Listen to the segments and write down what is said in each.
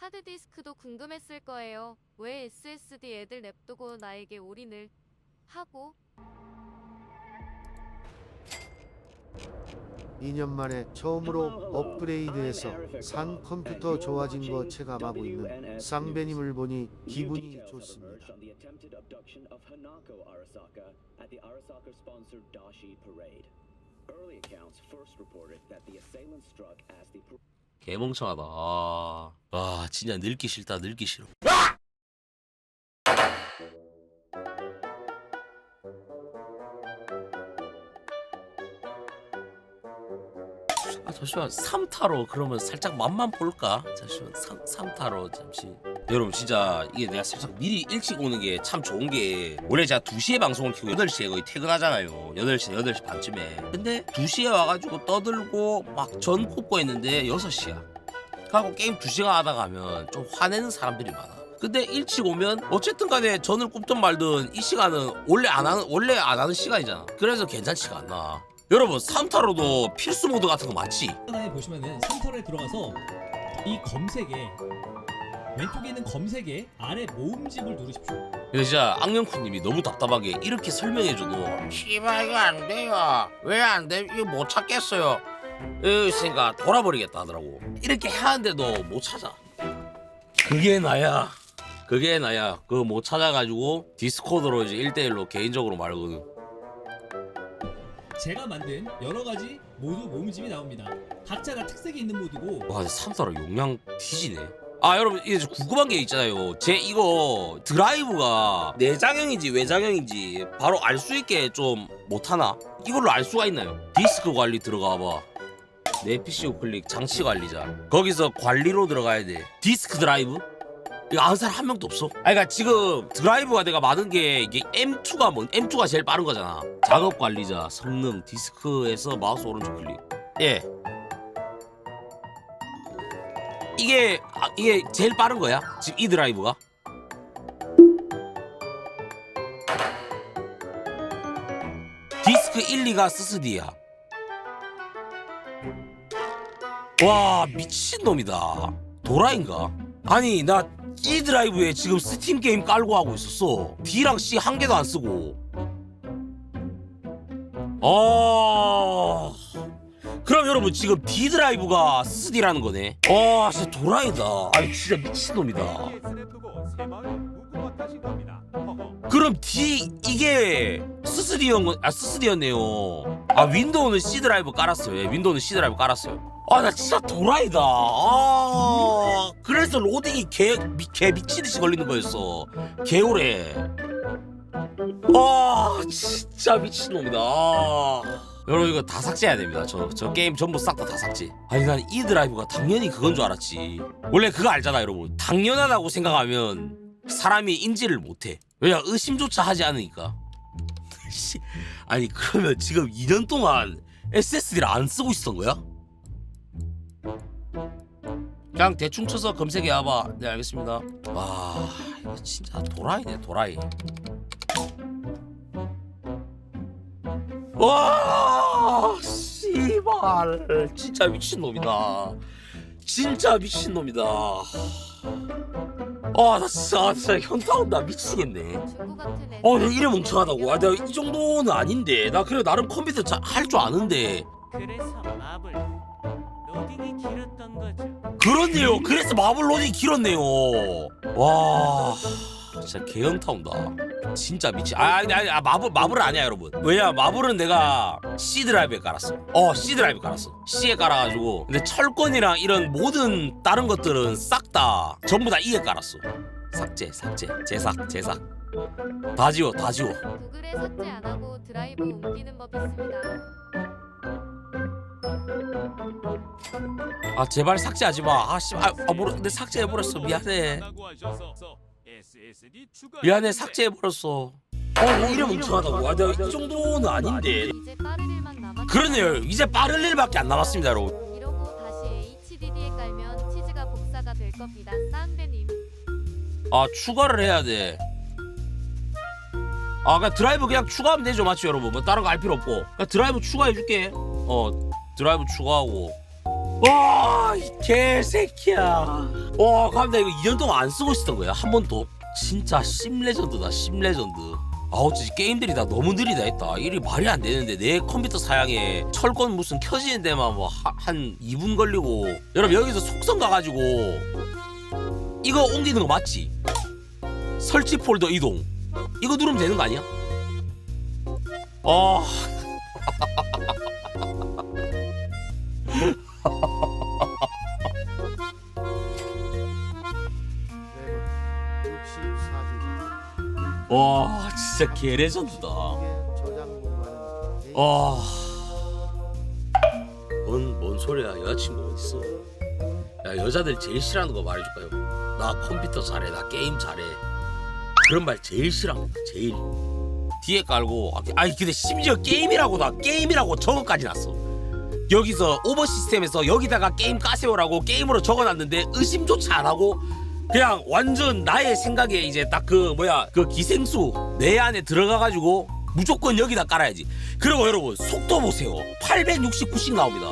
하드디스크도 궁금했을 거예요. 왜 SSD 애들 냅두고 나에게 올인을 하고? 2년 만에 처음으로 업그레이드해서 산 컴퓨터 좋아진 거 체감하고 있는 쌍배님을 보니 기분이 좋습니다. Early accounts first reported that the assailant struck as the 개멍청하다. 아, 아 진짜 늙기 싫다. 늙기 싫어. 아 잠시만 3타로 그러면 살짝 맛만 볼까? 잠시만 3, 3타로 잠시 여러분 진짜 이게 내가 살짝 미리 일찍 오는 게 참 좋은 게 원래 제가 2시에 방송을 켜고 8시에 거의 퇴근하잖아요. 8시 8시 반쯤에. 근데 2시에 와가지고 떠들고 막전 뽑고 했는데 6시야. 하고 게임 2시간 하다가 하면 좀 화내는 사람들이 많아. 근데 일찍 오면 어쨌든 간에 전을 굽든 말든 이 시간은 원래 안 하는 원래 안 하는 시간이잖아. 그래서 괜찮지가 않나. 여러분 3타로도 필수 모드 같은 거 맞지? 하나에 보시면은 센터에 들어가서 이 검색에 왼쪽에 있는 검색에 아래 모음집을 누르십시오. 근데 진짜 악령쿠님이 너무 답답하게 이렇게 설명해줘도 씨발 이거 안 돼요 왜 안 돼? 이거 못 찾겠어요. 있으니까 돌아버리겠다 하더라고. 이렇게 하는데도 못 찾아. 그게 나야. 그게 나야. 그거 못 찾아가지고 디스코드로 이제 1대1로 개인적으로 말거든. 제가 만든 여러 가지 모두 모음집이 나옵니다. 각자가 특색이 있는 모드고 와 삼사로 용량 뒤지네 아 여러분 이게 좀 궁금한 게 있잖아요. 제 이거 드라이브가 내장형인지 외장형인지 바로 알 수 있게 좀 못하나? 이걸로 알 수가 있나요? 디스크 관리 들어가 봐 내 PC 우클릭 장치 관리자. 거기서 관리로 들어가야 돼. 디스크 드라이브? 이거 아는 사람 한 명도 없어. 아 그러니까 지금 드라이브가 내가 많은 게 이게 M2가 뭔 M2가 제일 빠른 거잖아. 작업 관리자 성능 디스크에서 마우스 오른쪽 클릭. 예 이게 아, 이게 제일 빠른 거야? 지금 이 드라이브가? 디스크 1, 2가 SSD야. 와 미친 놈이다. 도라인가? 아니 나이 드라이브에 지금 스팀 게임 깔고 하고 있었어. D랑 C 한 개도 안 쓰고. 어. 그럼 여러분 지금 D 드라이브가 SSD라는 거네. 와 진짜 도라이다. 아니 진짜 미친 놈이다. 그럼 D 이게 SSD였 아 SSD였네요. 아 윈도우는 C 드라이브 깔았어요. 예, 윈도우는 C 드라이브 깔았어요. 아 나 진짜 도라이다. 아 그래서 로딩이 개, 미, 개 미친 듯이 걸리는 거였어. 개오래. 아 진짜 미친 놈이다. 아. 여러분 이거 다 삭제해야 됩니다. 저 저 게임 전부 싹 다 다 삭제. 아니 난 이 드라이브가 당연히 그건 줄 알았지. 원래 그거 알잖아 여러분. 당연하다고 생각하면 사람이 인지를 못해. 왜냐 의심조차 하지 않으니까. 씨, 아니 그러면 지금 2년 동안 SSD를 안 쓰고 있었던 거야? 그냥 대충 쳐서 검색해 와봐. 네 알겠습니다. 와 이거 진짜 도라이네 도라이. 와 씨발 진짜 미친 놈이다. 진짜 미친 놈이다. 아 나 진짜 아, 진짜 현타 온다 미치겠네. 어, 내가 이래 멍청하다고. 아, 내가 이 정도는 아닌데. 나 그래 나름 컴퓨터 할 줄 아는데. 그래서 마블 로딩이 길었던 거죠. 그렇네요. 그래서 마블 로딩 길었네요. 와, 진짜 개연타 온다. 진짜 미치. 아, 아니, 아니, 아, 마블 마블은 아니야, 여러분. 왜냐, 마블은 내가 C 드라이브에 깔았어. 어, C 드라이브 깔았어. C에 깔아가지고. 근데 철권이랑 이런 모든 다른 것들은 싹 다 전부 다 E에 깔았어. 삭제, 삭제, 재삭, 재삭. 다 지워, 다 지워. 구글에 삭제 안 하고 드라이브 옮기는 법 있습니다. 아 제발 삭제하지 마. 아씨, 아, 아 모르. 근데 삭제해버렸어. 미안해. 미안해, 삭제해버렸어. 어, 뭐 이래 멍청하다고. 아, 내가 이 정도는 아닌데. 이제 빠른 일만 남았. 그러네요. 이제 빠른 일밖에 안 남았습니다, 여러분. 이러고 다시 HDD에 깔면 치즈가 복사가 될 겁니다. 쌍배님. 아 추가를 해야 돼. 아, 그냥 드라이브 그냥 추가하면 되죠, 맞죠, 여러분? 뭐 다른 거 알 필요 없고. 그냥 드라이브 추가해줄게. 어, 드라이브 추가하고. 와, 이 개새끼야. 와, 감다 이거 2년 동안 안 쓰고 있었던 거야. 한 번도. 진짜 심 레전드다, 심 레전드. 아우, 진짜 게임들이 다 너무 느리다 했다. 이리 말이 안 되는데 내 컴퓨터 사양에 철권 무슨 켜지는 데만 뭐 한 2분 걸리고. 여러분 여기서 속성 가가지고 이거 옮기는 거 맞지? 설치 폴더 이동. 이거 누르면 되는 거 아니야? 아, 랩 와, 진짜 개 레전드다. 저장 공간은 데이터 아, 뭔, 뭔 소리야? 여자친구 어딨어? 야, 여자들 제일 싫어하는 거 말해줄까요? 나 컴퓨터 잘해, 나 게임 잘해. 그런 말 제일 싫어합니다, 제일. 뒤에 깔고, 아, 아니, 근데 심지어 게임이라고 나 게임이라고 저거까지 났어. 여기서 오버 시스템에서 여기다가 게임 까세요라고 게임으로 적어놨는데 의심조차 안 하고 그냥 완전 나의 생각에 이제 딱 그 뭐야 그 기생수 내 안에 들어가가지고 무조건 여기다 깔아야지. 그리고 여러분 속도 보세요. 869씩 나옵니다.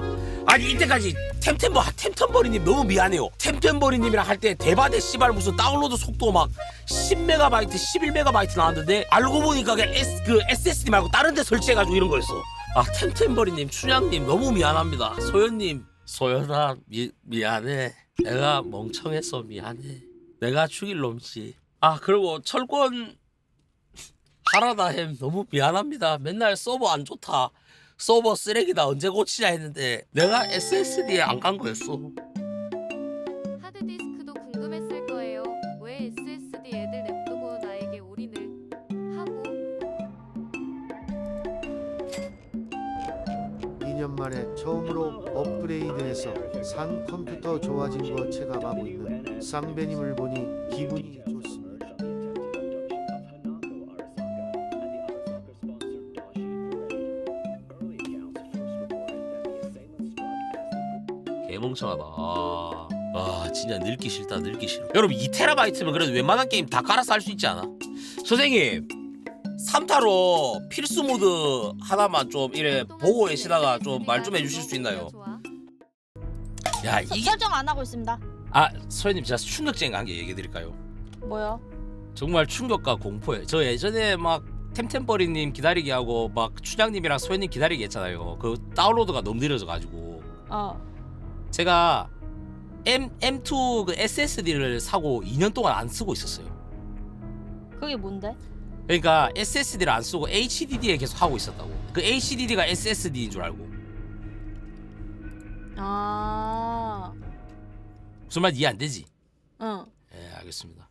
아니 이때까지 템템버 템템버리님 너무 미안해요. 템템버리님이랑 할 때 대바대 씨발 무슨 다운로드 속도 막 10메가바이트, 11메가바이트 나왔는데 알고 보니까 그, S, 그 SSD 말고 다른 데 설치해가지고 이런 거였어. 아 템템버리님, 춘향님 너무 미안합니다. 소연님, 소연아 미, 미안해. 내가 멍청해서 미안해. 내가 죽일 놈이지. 아 그리고 철권 하라다햄 너무 미안합니다. 맨날 서버 안 좋다. 서버 쓰레기다 언제 고치자 했는데 내가 SSD에 안 간 거였어. 산 컴퓨터 좋아진 거 체감하고 있는 쌍배님을 보니 기분이 좋습니다. 개멍청하다. 아, 아 진짜 늙기 싫다 늙기 싫어. 여러분 2테라바이트면 그래도 웬만한 게임 다 깔아서 할 수 있지 않아? 선생님 3타로 필수 모드 하나만 좀 이래 보고 계시다가 좀 말 좀 해주실 수 있나요? 야 서- 이게 설정 안 하고 있습니다. 아 소연님 제가 충격적인 거 한 개 얘기해 드릴까요? 뭐요? 정말 충격과 공포예요. 저 예전에 막 템템버리님 기다리게 하고 막 춘향님이랑 소연님 기다리게 했잖아요. 그 다운로드가 너무 느려져 가지고 어. 제가 M M2 그 SSD를 사고 2년 동안 안 쓰고 있었어요. 그게 뭔데? 그러니까 SSD를 안 쓰고 HDD에 계속 하고 있었다고. 그 HDD가 SSD인 줄 알고. 아. 무슨 말 이해 안 되지? 어. 예, 알겠습니다.